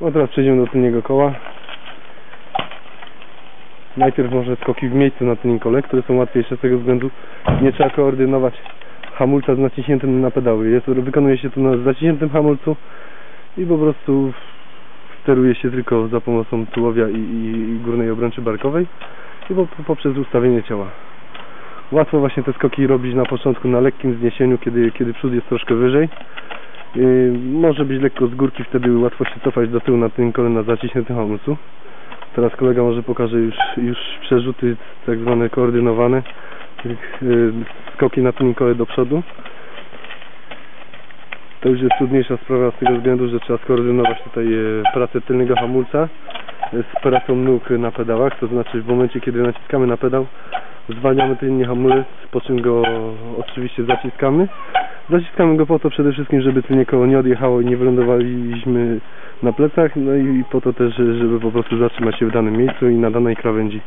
No teraz przejdziemy do tylniego koła. Najpierw może skoki w miejscu na tylnym kole, które są łatwiejsze z tego względu nie trzeba koordynować hamulca z naciśniętym na pedały. Jest, wykonuje się to na zaciśniętym hamulcu i po prostu steruje się tylko za pomocą tułowia i, i, górnej obręczy barkowej i po, poprzez ustawienie ciała. Łatwo właśnie te skoki robić na początku na lekkim zniesieniu, kiedy, kiedy przód jest troszkę wyżej. Yy, może być lekko z górki, wtedy łatwo się cofać do tyłu na tym kole na zaciśniętym hamulcu. Teraz kolega może pokaże już, już przerzuty tak zwane koordynowane, yy, skoki na tym kole do przodu. To już jest trudniejsza sprawa z tego względu, że trzeba skoordynować tutaj e, pracę tylnego hamulca e, z pracą nóg na pedałach, to znaczy w momencie kiedy naciskamy na pedał zwalniamy tylnie hamulec, po czym go oczywiście zaciskamy. Zaciskamy go po to przede wszystkim, żeby tylnie koło nie odjechało i nie wylądowaliśmy na plecach, no i po to też, żeby po prostu zatrzymać się w danym miejscu i na danej krawędzi.